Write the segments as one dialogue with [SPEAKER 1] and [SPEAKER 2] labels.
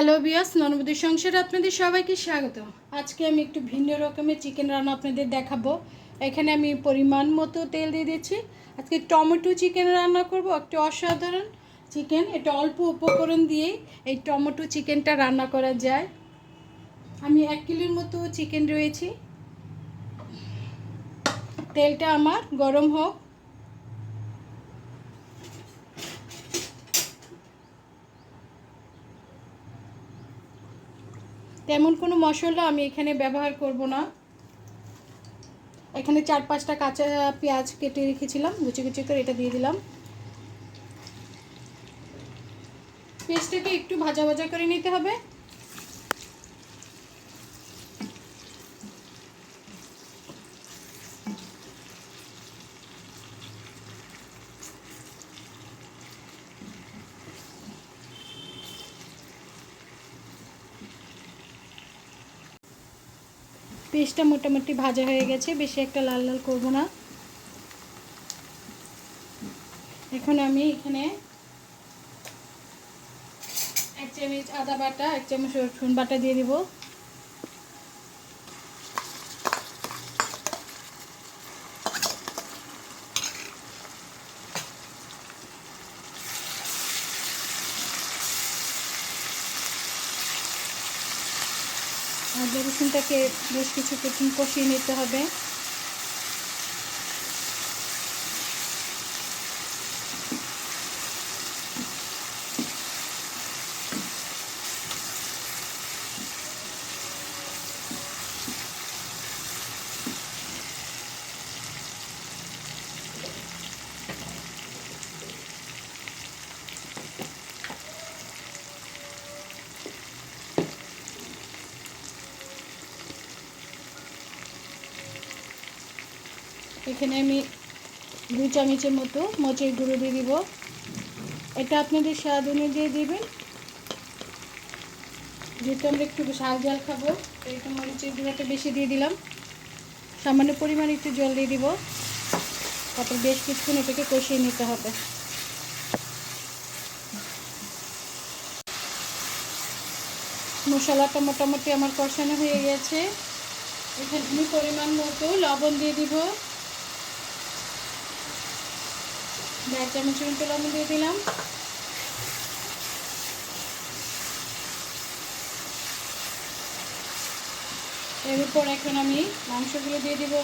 [SPEAKER 1] Hello বিয়াস ননবদী সংসারে আপনাদের সবাইকে স্বাগত আজকে আমি একটু ভিন্ন রকমের চিকেন রান্না আপনাদের দেখাবো। এখানে আমি পরিমাণ মতো তেল দিয়ে দিচ্ছি আজকে টমেটো চিকেন রান্না করব, একটু অসাধারণ চিকেন এটা অল্প উপকরণ দিয়েই এই টমেটো চিকেনটা রান্না করা যায়। আমি এক কিলোর মতো চিকেন রয়েছি। তেলটা আমার গরম হোক তেমন কোনো মশলা আমি এখানে ব্যবহার করব না। এখানে চার পাঁচটা কাঁচা পেঁয়াজ কেটে রেখেছিলাম কুচি কুচি করে এটা দিয়ে দিলাম। পেঁয়াজটাকে একটু ভাজা ভাজা করে নিতে হবে। পেস্টটা মোটামুটি ভাজা হয়ে গেছে, বেশি একটা লাল লাল করব না। এখন আমি এখানে এক চামচ আদা বাটা, এক চামচ রসুন বাটা দিয়ে দিব। আদা রসুনটাকে বেশ কিছু কষিয়ে নিতে হবে। এখানে আমি দুই চামচের মতো মচের গুঁড়ো দিয়ে দিব। এটা আপনাদের স্বাদ অনুযায়ী দেবেন। যেহেতু আমরা একটু ঝাল ঝাল খাব তো এটা মরিচের গুঁড়োটা বেশি দিয়ে দিলাম। সামান্য পরিমাণ একটু জল দিয়ে দিব। তারপর বেশ কিছুক্ষণ এটাকে কষিয়ে নিতে হবে। মশলাটা মোটামুটি আমার কষানো হয়ে গেছে। এখানে পরিমাণ মতো লবণ দিয়ে দিব। দেড় চুন মতো লবণ দিয়ে দিলাম। এর উপর এখন আমি মাংসগুলো দিয়ে দিব।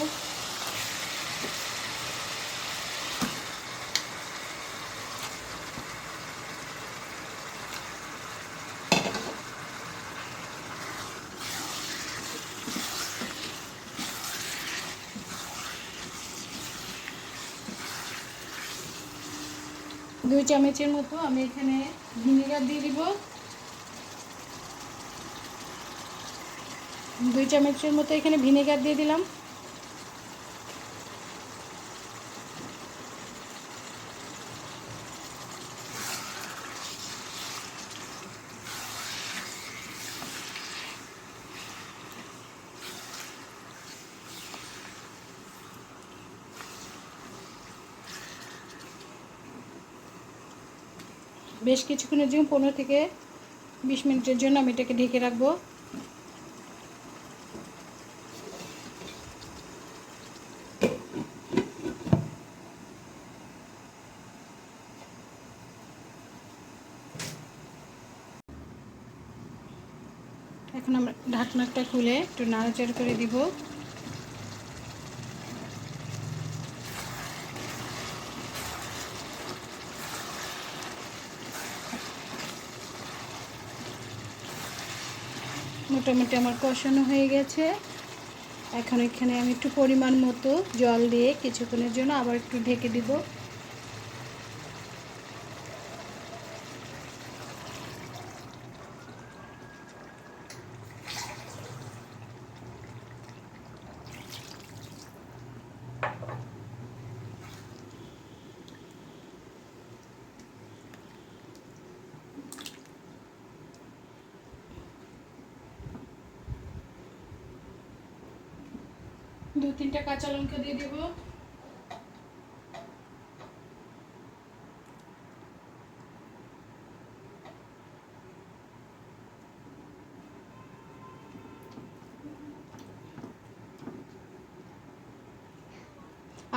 [SPEAKER 1] দুই চামচের মতো আমি এখানে ভিনেগার দিয়ে দিব। দুই চামচের মতো এখানে ভিনেগার দিয়ে দিলাম। বেশ কিছুক্ষণের জন্য, পনেরো থেকে বিশ মিনিটের জন্য আমি এটাকে ঢেকে রাখব। এখন আমরা ঢাকনাটা খুলে একটু নাড়াচাড়া করে দিব। মোটামুটি আমার কষানো হয়ে গেছে। এখন এখানে আমি একটু পরিমাণ মতো জল দিয়ে কিছুক্ষণের জন্য আবার একটু ঢেকে দিব। দু তিনটা কাঁচা লঙ্কা দিয়ে দেবো।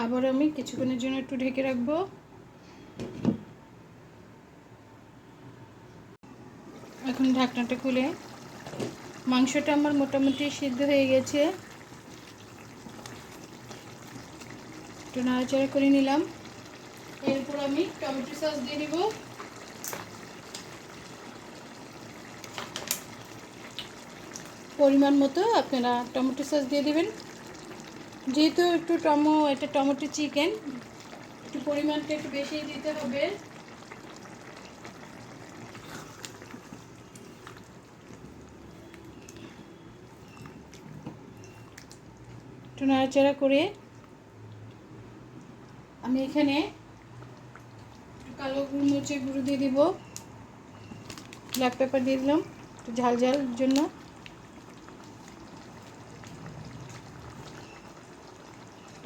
[SPEAKER 1] আবার আমি কিছুক্ষণের জন্য একটু ঢেকে রাখব। এখন ঢাকনাটা খুলে। মাংসটা আমার মোটামুটি সিদ্ধ হয়ে গেছে। একটু নাড়াচাড়া করে নিলাম। এরপর আমি টমেটো সস দিয়ে দিব। পরিমাণ মতো আপনারা টমেটো সস দিয়ে দেবেন। যেহেতু একটু টমো, এটা টমেটো চিকেন, একটু পরিমাণটা একটু বেশি দিতে হবে। একটু নাড়াচাড়া করে আমি এখানে কালো গোলমরিচের গুঁড়ো দিয়ে দিব। ব্ল্যাক পেপার দিয়ে দিলাম, একটু ঝাল ঝাল জন্য।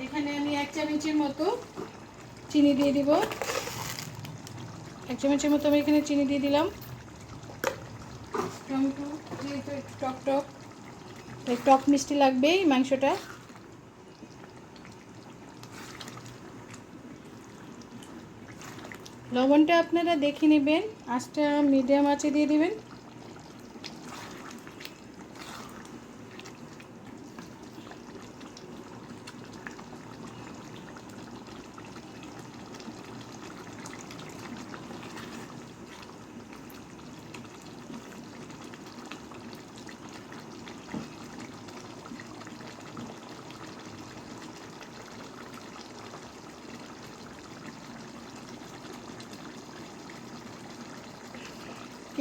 [SPEAKER 1] এখানে আমি এক চামচের মতো চিনি দিয়ে দিব। এক চামচের মতো আমি এখানে চিনি দিয়ে দিলাম। টমেটো যেহেতু একটু টক টক। টক মিষ্টি লাগবে এই মাংসটা। লবণটা আপনারা দেখে নেবেন। আঁচটা মিডিয়াম আঁচে দিয়ে দিবেন।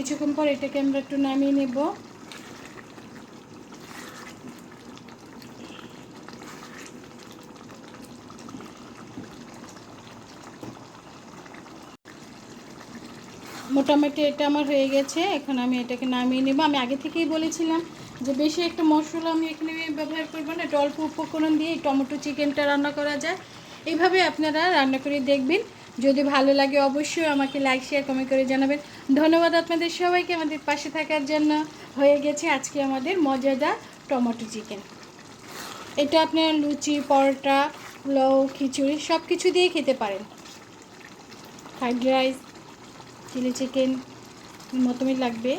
[SPEAKER 1] কিছুক্ষণ পর এটাকে আমরা একটু নামিয়ে নেব। মোটামুটি এটা আমার হয়ে গেছে, এখন আমি এটাকে নামিয়ে নেব। আমি আগে থেকেই বলেছিলাম যে বেশি একটা মশলা আমি এখানে ব্যবহার করব না, এটা অল্প উপকরণ দিয়ে টমেটো চিকেনটা রান্না করা যায়। এইভাবে আপনারা রান্না করে দেখবেন। যদি ভালো লাগে অবশ্যই আমাকে লাইক শেয়ার কমেন্ট করে জানাবেন। ধন্যবাদ আপনাদের সবাইকে আমাদের পাশে থাকার জন্য। হয়ে গেছে আজকে আমাদের মজাদার টমেটো চিকেন এটা আপনার লুচি, পরোটা, পোলাও, খিচুড়ি সব কিছু দিয়ে খেতে পারেন। ফ্রাইড রাইস চিলি চিকেন মতনই লাগবে।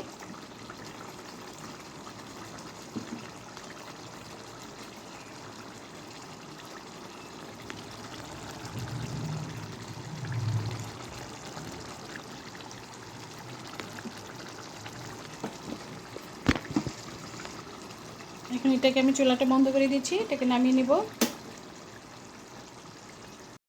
[SPEAKER 1] এখন এটাকে আমি চুলাটা বন্ধ করে দিচ্ছি এটাকে নামিয়ে নেব।